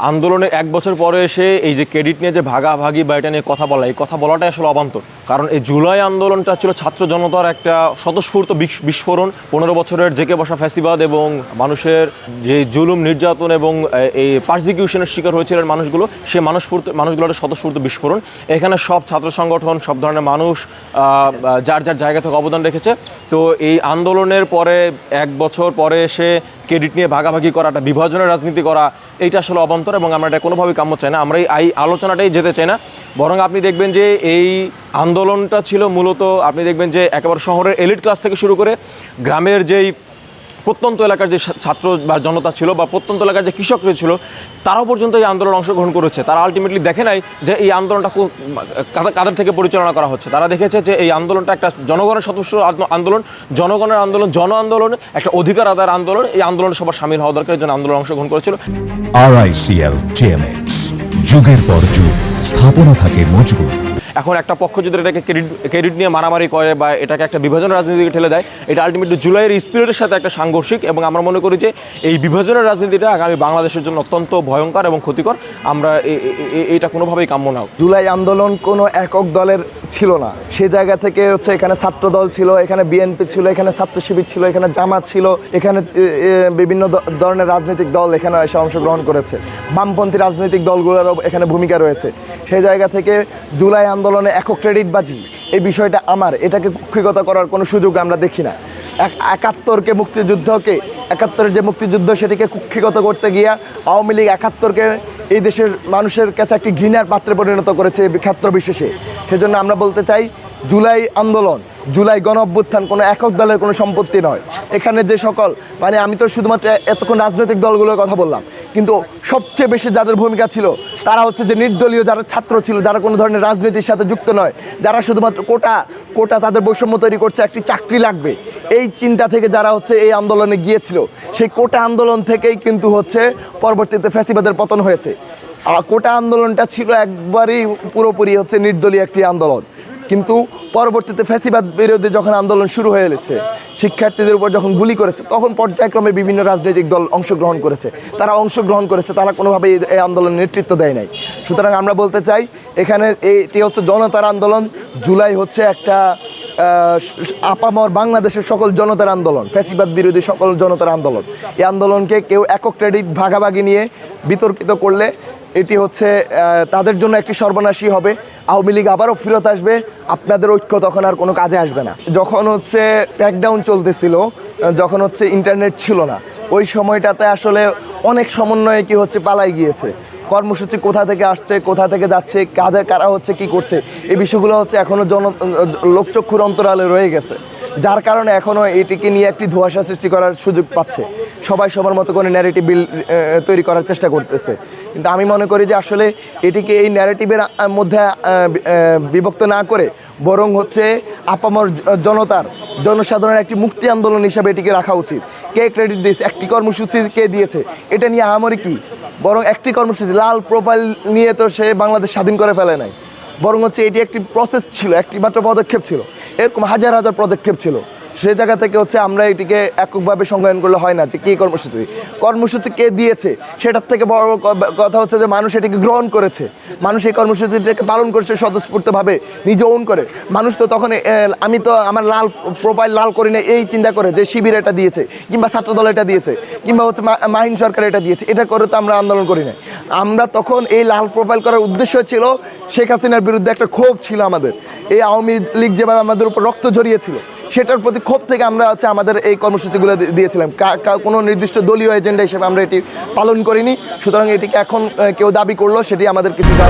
আন্দোলনে এক বছর পরে এসে এই যে ক্রেডিট নিয়ে যে ভাগাভাগি বা এটা নিয়ে কথা বলা, এই কথা বলাটাই আসলে অবান্তর। কারণ এই জুলাই আন্দোলনটা ছিল ছাত্র জনতার একটা স্বতঃস্ফূর্ত বিস- বিস্ফোরণ। পনেরো বছরের জেকে বসা ফ্যাসিবাদ এবং মানুষের যে জুলুম, নির্যাতন এবং এই পারসিকিউশনের শিকার হয়েছিলেন মানুষগুলো সে মানুষ মানুষগুলোর একটা স্বতঃস্ফূর্ত বিস্ফোরণ। এখানে সব ছাত্র সংগঠন, সব ধরনের মানুষ যার যার জায়গা থেকে অবদান রেখেছে। তো এই আন্দোলনের পরে, এক বছর পরে এসে ক্রেডিট নিয়ে ভাগাভাগি করা, একটা বিভাজনের রাজনীতি করা, এইটা আসলে অবান্তর এবং আমরা এটা কোনোভাবেই কাম্য চাই না। আমরা এই আলোচনাটাই যেতে চাই না। বরং আপনি দেখবেন যে এই আন্দোলনটা ছিল মূলত, আপনি দেখবেন যে একেবারে শহরের এলিট ক্লাস থেকে শুরু করে গ্রামের যেই প্রত্যন্ত এলাকার যে ছাত্র বা জনতা ছিল বা প্রত্যন্ত এলাকার যে কৃষকরা ছিল, তারাও পর্যন্ত এই আন্দোলনে অংশগ্রহণ করেছে। তারা আলটিমেটলি দেখে নাই যে এই আন্দোলনটা কো- কাদের- থেকে পরিচালনা করা হচ্ছে। তারা দেখেছে যে এই আন্দোলনটা একটা জনগণের সদস্য আন্দোলন, জনগণের আন্দোলন জন আন্দোলন একটা অধিকার আদায়ের আন্দোলন, এই আন্দোলনে সবার সামিল হওয়া দরকার জন্য আন্দোলন অংশগ্রহণ করেছিল। টিএমএক্স যুগের পর যুগ, স্থাপনা থাকে মজবুত। এখন একটা পক্ষ যদি এটাকে ক্রেডিট ক্রেডিট নিয়ে মারামারি করে বা এটাকে একটা বিভাজন রাজনীতিকে ঠেলে দেয়, এটা আলটিমেটলি জুলাইয়ের স্পিরিটের সাথে একটা সাংঘর্ষিক এবং আমরা মনে করি যে এই বিভাজনের রাজনীতিটা আগামী বাংলাদেশের জন্য অত্যন্ত ভয়ঙ্কর এবং ক্ষতিকর। আমরা এটা কোনোভাবেই কাম্য না জুলাই আন্দোলন কোনো একক দলের ছিল না। সে জায়গা থেকে হচ্ছে এখানে ছাত্র দল ছিল, এখানে বিএনপি ছিল, এখানে ছাত্র শিবির ছিল, এখানে জামাত ছিল, এখানে বিভিন্ন ধরনের রাজনৈতিক দল এখানে এসে অংশগ্রহণ করেছে। বামপন্থী রাজনৈতিক দলগুলোরও এখানে ভূমিকা রয়েছে। সেই জায়গা থেকে জুলাই আন্দোলনে একক ক্রেডিটবাজি, এই বিষয়টা আমার, এটাকে কুক্ষিগত করার কোনো সুযোগ আমরা দেখি না। এক- একাত্তরকে মুক্তিযুদ্ধকে, একাত্তরের যে মুক্তিযুদ্ধ সেটিকে কুক্ষিগত করতে গিয়া আওয়ামী লীগ একাত্তরকে এই দেশের মানুষের কাছে একটি ঘৃণার পাত্রে পরিণত করেছে ক্ষেত্র বিশেষে। সেজন্য আমরা বলতে চাই, জুলাই আন্দোলন, জুলাই গণ অভ্যুত্থান কোনো একক দলের কোনো সম্পত্তি নয়। এখানে যে সকল মানে আমি তো শুধুমাত্র এতক্ষণ রাজনৈতিক দলগুলোর কথা বললাম। কিন্তু সবচেয়ে বেশি যাদের ভূমিকা ছিল, তারা হচ্ছে যে নির্দলীয় যারা ছাত্র ছিল, যারা কোনো ধরনের রাজনীতির সাথে যুক্ত নয়, যারা শুধুমাত্র কোটা কোটা তাদের বৈষম্য তৈরি করছে, একটি চাকরি লাগবে। এই চিন্তা থেকে যারা হচ্ছে এই আন্দোলনে গিয়েছিল, সেই কোটা আন্দোলন থেকেই কিন্তু হচ্ছে পরবর্তীতে ফ্যাসিবাদের পতন হয়েছে। কোটা আন্দোলনটা ছিল একবারই পুরোপুরি হচ্ছে নির্দলীয় একটি আন্দোলন। কিন্তু পরবর্তীতে ফ্যাসিবাদ বিরোধী যখন আন্দোলন শুরু হয়ে গেছে, শিক্ষার্থীদের উপর যখন গুলি করেছে, তখন পর্যায়ক্রমে বিভিন্ন রাজনৈতিক দল অংশগ্রহণ করেছে। তারা অংশগ্রহণ করেছে, তারা কোনোভাবেই এই- আন্দোলনের নেতৃত্ব দেয় নাই। সুতরাং আমরা বলতে চাই, এখানে এটি হচ্ছে জনতার আন্দোলন, জুলাই হচ্ছে একটা আপামর বাংলাদেশের সকল জনতার আন্দোলন, ফ্যাসিবাদ বিরোধী সকল জনতার আন্দোলন। এই আন্দোলনকে কেউ একক ক্রেডিট ভাগাভাগি নিয়ে বিতর্কিত করলে এটি হচ্ছে তাদের জন্য একটি সর্বনাশী হবে। আওয়ামী লীগ আবারও ফেরত আসবে। আপনাদের ঐক্য তখন আর কোনো কাজে আসবে না। যখন হচ্ছে ক্র্যাকডাউন চলতেছিল যখন হচ্ছে ইন্টারনেট ছিল না, ওই সময়টাতে আসলে অনেক সমন্বয়ে কি হচ্ছে পালাই গিয়েছে। কর্মসূচি কোথা থেকে আসছে, কোথা থেকে যাচ্ছে, কাদের, কারা হচ্ছে, কি করছে, এই বিষয়গুলো হচ্ছে এখনও জন লোকচক্ষুর অন্তরালে রয়ে গেছে। যার কারণে এখনও এটিকে নিয়ে একটি ধোঁয়াশা সৃষ্টি করার সুযোগ পাচ্ছে। সবাই সবার মতো করে ন্যারেটিভ বিল তৈরি করার চেষ্টা করতেছে। কিন্তু আমি মনে করি যে আসলে এটিকে এই ন্যারেটিভের মধ্যে বিভক্ত না করে বরং হচ্ছে আপামর জনতার, জনসাধারণের একটি মুক্তি আন্দোলন হিসাবে এটিকে রাখা উচিত। কে ক্রেডিট দিয়েছে? একটি কর্মসূচি কে দিয়েছে? এটা নিয়ে আহামরি কি? বরং একটি কর্মসূচি, লাল প্রোফাইল নিয়ে তো সে বাংলাদেশ স্বাধীন করে ফেলে নাই। বরং হচ্ছে এটি একটি প্রসেস ছিল, একটি মাত্র পদক্ষেপ ছিল। এরকম হাজার হাজার পদক্ষেপ ছিল। সে জায়গা থেকে হচ্ছে আমরা এটিকে এককভাবে সংজ্ঞায়ন করলে হয় না যে কী কর্মসূচি। কর্মসূচি কে দিয়েছে? সেটার থেকে বড় কথা হচ্ছে যে মানুষ এটিকে গ্রহণ করেছে। মানুষ এই কর্মসূচিটাকে পালন করছে স্বতঃস্ফূর্তভাবে, নিজে ওন করে। মানুষ তো তখন আমি তো আমার লাল প্রোফাইল লাল করি না এই চিন্তা করে যে শিবির এটা দিয়েছে, কিংবা ছাত্রদল এটা দিয়েছে, কিংবা হচ্ছে মাহিন সরকার এটা দিয়েছে, এটা করে তো আমরা আন্দোলন করি না আমরা তখন এই লাল প্রোফাইল করার উদ্দেশ্য ছিল শেখ হাসিনার বিরুদ্ধে একটা ক্ষোভ ছিল আমাদের। এই আওয়ামী লীগ যেভাবে আমাদের উপর রক্ত ঝরিয়েছিল সেটার প্রতি ক্ষোভ থেকে আমরা হচ্ছে আমাদের এই কর্মসূচিগুলো দিয়েছিলাম কোনো নির্দিষ্ট দলীয় এজেন্ডা হিসেবে আমরা এটি পালন করিনি সুতরাং এটিকে এখন কেউ দাবি করল, সেটি আমাদের কিছু না।